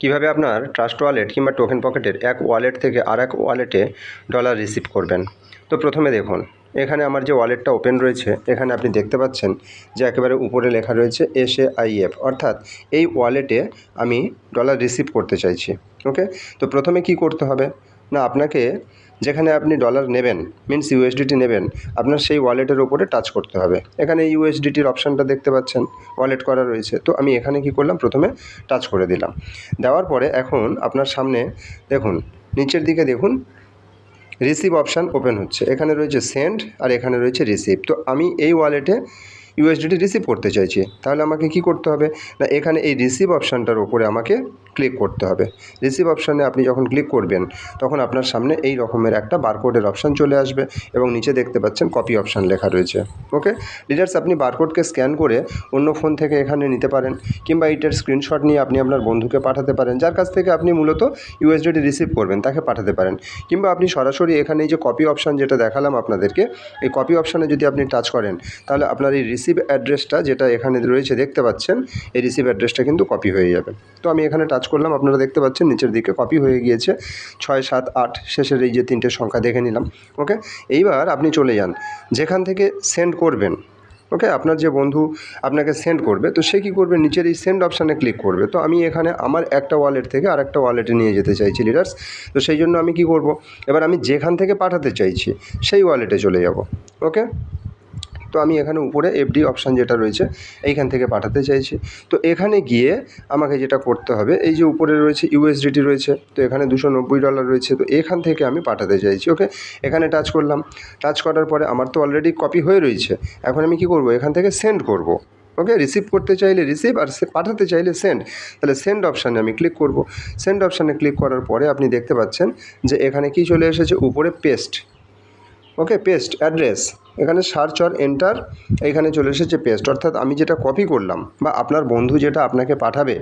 কীভাবে আপনার trust wallet কিংবা টোকেন পকেটের এক ওয়ালেট থেকে আর এক ওয়ালেটে ডলার রিসিভ করবেন? তো প্রথমে দেখুন, এখানে আমার যে ওয়ালেটটা ওপেন রয়েছে, এখানে আপনি দেখতে পাচ্ছেন যে একেবারে উপরে লেখা রয়েছে এস এ আই এফ অর্থাৎ এই ওয়ালেটে আমি ডলার রিসিভ করতে চাইছি ওকে তো প্রথমে কি করতে হবে? না, আপনাকে যেখানে আপনি ডলার নেবেন মিনস ইউএসডিটি নেবেন, আপনার সেই ওয়ালেটের ওপরে টাচ করতে হবে। এখানে ইউএসডিটির অপশানটা দেখতে পাচ্ছেন ওয়ালেট করা রয়েছে। তো আমি এখানে কি করলাম? প্রথমে টাচ করে দিলাম। দেওয়ার পরে এখন আপনার সামনে দেখুন, নিচের দিকে দেখুন রিসিভ অপশান ওপেন হচ্ছে। এখানে রয়েছে সেন্ড আর এখানে রয়েছে রিসিভ তো আমি এই ওয়ালেটে ইউএসডিটি রিসিভ করতে চাইছি, তাহলে আমাকে কি করতে হবে? না, এখানে এই রিসিভ অপশানটার উপরে আমাকে ক্লিক করতে হবে। রিসিভ অপশানে আপনি যখন ক্লিক করবেন, তখন আপনার সামনে এই রকমের একটা বারকোডের অপশান চলে আসবে এবং নিচে দেখতে পাচ্ছেন কপি অপশান লেখা রয়েছে। ওকে লিডার্স আপনি বারকোডকে স্ক্যান করে অন্য ফোন থেকে এখানে নিতে পারেন কিংবা এইটার স্ক্রিনশট নিয়ে আপনি আপনার বন্ধুকে পাঠাতে পারেন, যার কাছ থেকে আপনি মূলত ইউএসডিটি রিসিভ করবেন, তাকে পাঠাতে পারেন। কিংবা আপনি সরাসরি এখানে এই যে কপি অপশান যেটা দেখালাম আপনাদেরকে, এই কপি অপশানে যদি আপনি টাচ করেন, তাহলে আপনার এই রিসিভ অ্যাড্রেসটা যেটা এখানে রয়েছে, দেখতে পাচ্ছেন, এই রিসিভ অ্যাড্রেসটা কিন্তু কপি হয়ে যাবে। তো আমি এখানে টাচ করলাম, আপনারা দেখতে পাচ্ছেন, নিচের দিকে কপি হয়ে গিয়েছে, ছয়, সাত, আট, শেষের এই যে তিনটে সংখ্যা দেখে নিলাম ওকে এইবার আপনি চলে যান, যেখান থেকে সেন্ড করবেন ওকে আপনার যে বন্ধু আপনাকে সেন্ড করবে, তো সে কী করবে? নিচের এই সেন্ড অপশানে ক্লিক করবে। তো আমি এখানে আমার একটা ওয়ালেট থেকে আর একটা ওয়ালেটে নিয়ে যেতে চাইছি লিডার্স তো সেই জন্য আমি কি করব? এবার আমি যেখান থেকে পাঠাতে চাইছি, সেই ওয়ালেটে চলে যাব ওকে তো আমি এখানে উপরে এফডি অপশান যেটা রয়েছে, এইখান থেকে পাঠাতে চাইছি। তো এখানে গিয়ে আমাকে যেটা করতে হবে, এই যে উপরে রয়েছে ইউএসডিটি রয়েছে, তো এখানে দুশো নব্বই ডলার রয়েছে, তো এখান থেকে আমি পাঠাতে চাইছি ওকে এখানে টাচ করলাম টাচ করার পরে আমার তো অলরেডি কপি হয়ে রয়েছে, এখন আমি কি করব? এখান থেকে সেন্ড করব ওকে রিসিভ করতে চাইলে রিসিভ আর পাঠাতে চাইলে সেন্ড তাহলে সেন্ড অপশানে আমি ক্লিক করব। সেন্ড অপশানে ক্লিক করার পরে আপনি দেখতে পাচ্ছেন যে এখানে কি চলে এসেছে? উপরে পেস্ট ওকে পেস্ট অ্যাড্রেস এখানে সার্চ অর এন্টার এখানে চলে এসেছে পেস্ট অর্থাৎ আমি যেটা কপি করলাম বা আপনার বন্ধু যেটা আপনাকে পাঠাবে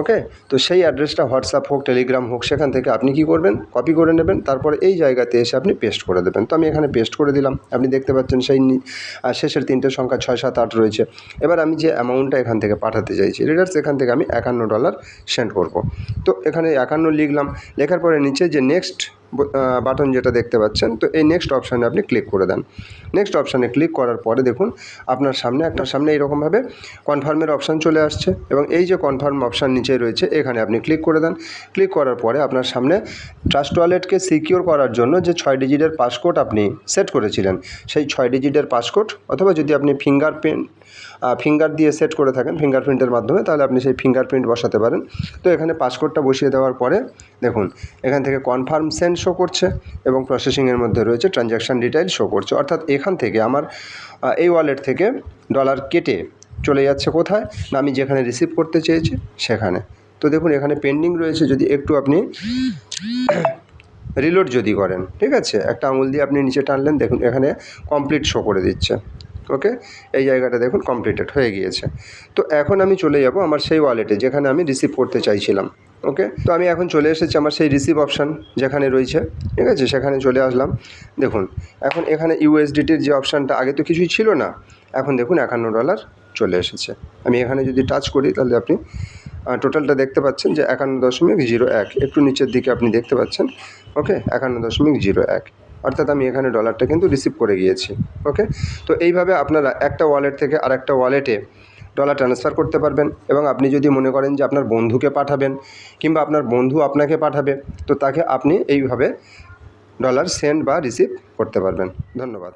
ওকে তো সেই অ্যাড্রেসটা হোয়াটসঅ্যাপ হোক টেলিগ্রাম হোক, সেখান থেকে আপনি কি করবেন? কপি করে নেবেন, তারপরে এই জায়গাতে এসে আপনি পেস্ট করে দেবেন। তো আমি এখানে পেস্ট করে দিলাম। আপনি দেখতে পাচ্ছেন সেই শেষের তিনটে সংখ্যা ছয়, সাত, আট রয়েছে। এবার আমি যে অ্যামাউন্টটা এখান থেকে পাঠাতে চাইছি রিডার্স এখান থেকে আমি একান্ন ডলার সেন্ড করব। তো এখানে একান্ন লিখলাম, লেখার পরে নিচে যে নেক্সট বাটন যেটা দেখতে পাচ্ছেন, তো এই নেক্সট অপশানে আপনি ক্লিক করে দেন। নেক্সট অপশানে ক্লিক করার পরে দেখুন, আপনার সামনে একটা, সামনে এইরকমভাবে কনফার্মের অপশান চলে আসছে এবং এই যে কনফার্ম অপশান নিচে রয়েছে, এখানে আপনি ক্লিক করে দেন। ক্লিক করার পরে আপনার সামনে ট্রাস্ট ওয়ালেটকে সিকিওর করার জন্য যে ছয় ডিজিটের পাসকোড আপনি সেট করেছিলেন, সেই ছয় ডিজিটের পাসকোড অথবা যদি আপনি ফিঙ্গারপ্রিন্ট ফিঙ্গার দিয়ে সেট করে থাকেন ফিঙ্গারপ্রিন্টের মাধ্যমে, তাহলে আপনি সেই ফিঙ্গারপ্রিন্ট বসাতে পারেন। তো এখানে পাসকোডটা বসিয়ে দেওয়ার পরে দেখুন, এখান থেকে কনফার্ম সেন্ড শো করছে এবং প্রসেসিংয়ের মধ্যে রয়েছে ট্রানজ্যাকশান ডিটেইল শো করছে। অর্থাৎ এখান থেকে আমার এই ওয়ালেট থেকে ডলার কেটে চলে যাচ্ছে কোথায়? না, আমি যেখানে রিসিভ করতে চেয়েছি সেখানে। তো দেখুন, এখানে পেন্ডিং রয়েছে যদি একটু আপনি রিলোড যদি করেন, ঠিক আছে? একটা আঙুল দিয়ে আপনি নিচে টানলেন, দেখুন এখানে কমপ্লিট শো করে দিচ্ছে। ওকে? এই জায়গাটা দেখুন কমপ্লিটেড হয়ে গিয়েছে। তো এখন আমি চলে যাব আমার সেই ওয়ালেটে যেখানে আমি রিসিভ করতে চাইছিলাম, ওকে? তো আমি এখন চলে এসেছি আমার সেই রিসিভ অপশান যেখানে রয়েছে, ঠিক আছে? সেখানে চলে আসলাম। দেখুন, এখন এখানে ইউএসডিটির যে অপশানটা আগে তো কিছুই ছিল না, এখন দেখুন একান্ন ডলার চলে এসেছে। আমি এখানে যদি টাচ করি, তাহলে আপনি টোটালটা দেখতে পাচ্ছেন যে একান্ন দশমিক জিরো এক। একটু নিচের দিকে আপনি দেখতে পাচ্ছেন, ওকে? একান্ন দশমিক জিরো এক। অর্থাৎ আমি এখানে ডলারটা কিন্তু রিসিভ করে গিয়েছি ওকে তো এইভাবে আপনারা একটা ওয়ালেট থেকে আর একটা ওয়ালেটে ডলার ট্রান্সফার করতে পারবেন এবং আপনি যদি মনে করেন যে আপনার বন্ধুকে পাঠাবেন কিংবা আপনার বন্ধু আপনাকে পাঠাবে, তো তাকে আপনি এইভাবে ডলার সেন্ড বা রিসিভ করতে পারবেন। ধন্যবাদ।